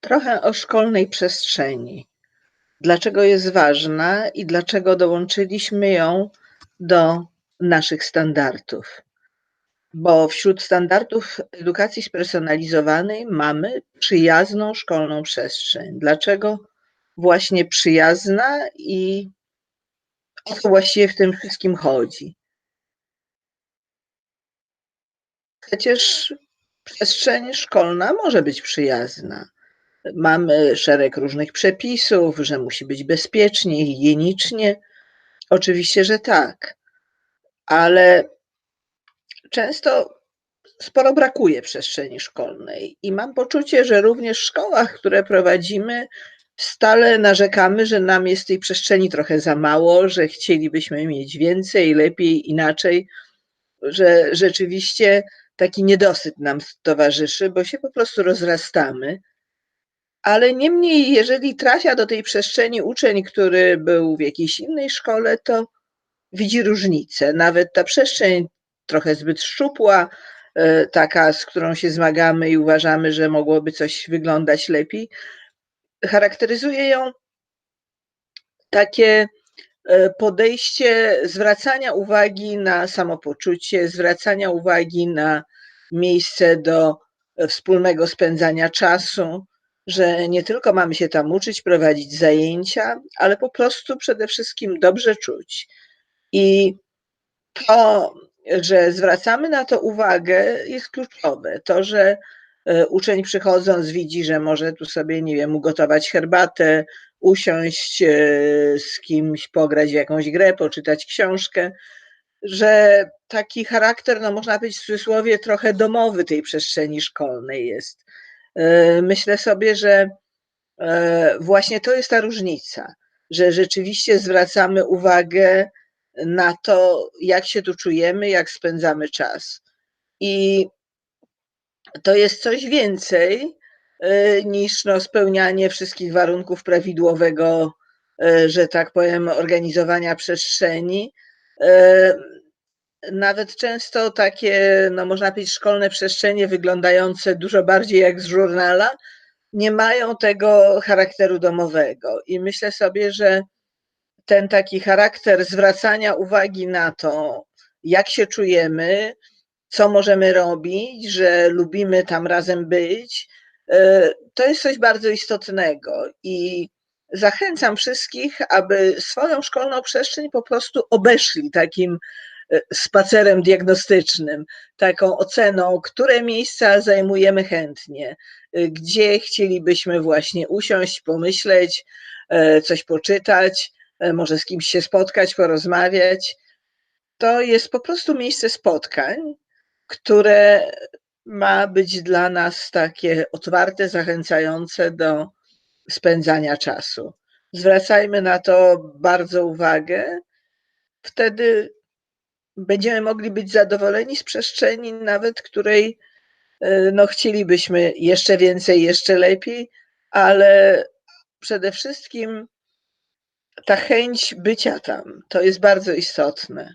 Trochę o szkolnej przestrzeni. Dlaczego jest ważna i dlaczego dołączyliśmy ją do naszych standardów? Bo wśród standardów edukacji spersonalizowanej mamy przyjazną szkolną przestrzeń. Dlaczego właśnie przyjazna i o co właściwie w tym wszystkim chodzi? Przecież przestrzeń szkolna może być przyjazna. Mamy szereg różnych przepisów, że musi być bezpiecznie, higienicznie. Oczywiście, że tak, ale często sporo brakuje przestrzeni szkolnej i mam poczucie, że również w szkołach, które prowadzimy, stale narzekamy, że nam jest tej przestrzeni trochę za mało, że chcielibyśmy mieć więcej, lepiej, inaczej, że rzeczywiście taki niedosyt nam towarzyszy, bo się po prostu rozrastamy. Ale niemniej, jeżeli trafia do tej przestrzeni uczeń, który był w jakiejś innej szkole, to widzi różnicę. Nawet ta przestrzeń trochę zbyt szczupła, e, taka, z którą się zmagamy i uważamy, że mogłoby coś wyglądać lepiej, charakteryzuje ją takie e, podejście zwracania uwagi na samopoczucie, zwracania uwagi na miejsce do wspólnego spędzania czasu, że nie tylko mamy się tam uczyć, prowadzić zajęcia, ale po prostu przede wszystkim dobrze czuć. I to, że zwracamy na to uwagę, jest kluczowe. To, że e, uczeń przychodząc widzi, że może tu sobie, nie wiem, ugotować herbatę, usiąść e, z kimś, pograć w jakąś grę, poczytać książkę, że taki charakter, no można powiedzieć w cudzysłowie, trochę domowy tej przestrzeni szkolnej jest. E, myślę sobie, że e, właśnie to jest ta różnica, że rzeczywiście zwracamy uwagę na to, jak się tu czujemy, jak spędzamy czas. I to jest coś więcej e, niż no, spełnianie wszystkich warunków prawidłowego, że tak powiem, organizowania przestrzeni nawet często takie, no można powiedzieć, szkolne przestrzenie wyglądające dużo bardziej jak z żurnala, nie mają tego charakteru domowego. I myślę sobie, że ten taki charakter zwracania uwagi na to, jak się czujemy, co możemy robić, że lubimy tam razem być, e, to jest coś bardzo istotnego. I zachęcam wszystkich, aby swoją szkolną przestrzeń po prostu obeszli takim spacerem diagnostycznym, taką oceną, które miejsca zajmujemy chętnie, gdzie chcielibyśmy właśnie usiąść, pomyśleć, e, coś poczytać, e, może z kimś się spotkać, porozmawiać. To jest po prostu miejsce spotkań, które ma być dla nas takie otwarte, zachęcające do spędzania czasu. Zwracajmy na to bardzo uwagę. Wtedy będziemy mogli być zadowoleni z przestrzeni, nawet której e, no, chcielibyśmy jeszcze więcej, jeszcze lepiej, ale przede wszystkim ta chęć bycia tam to jest bardzo istotne.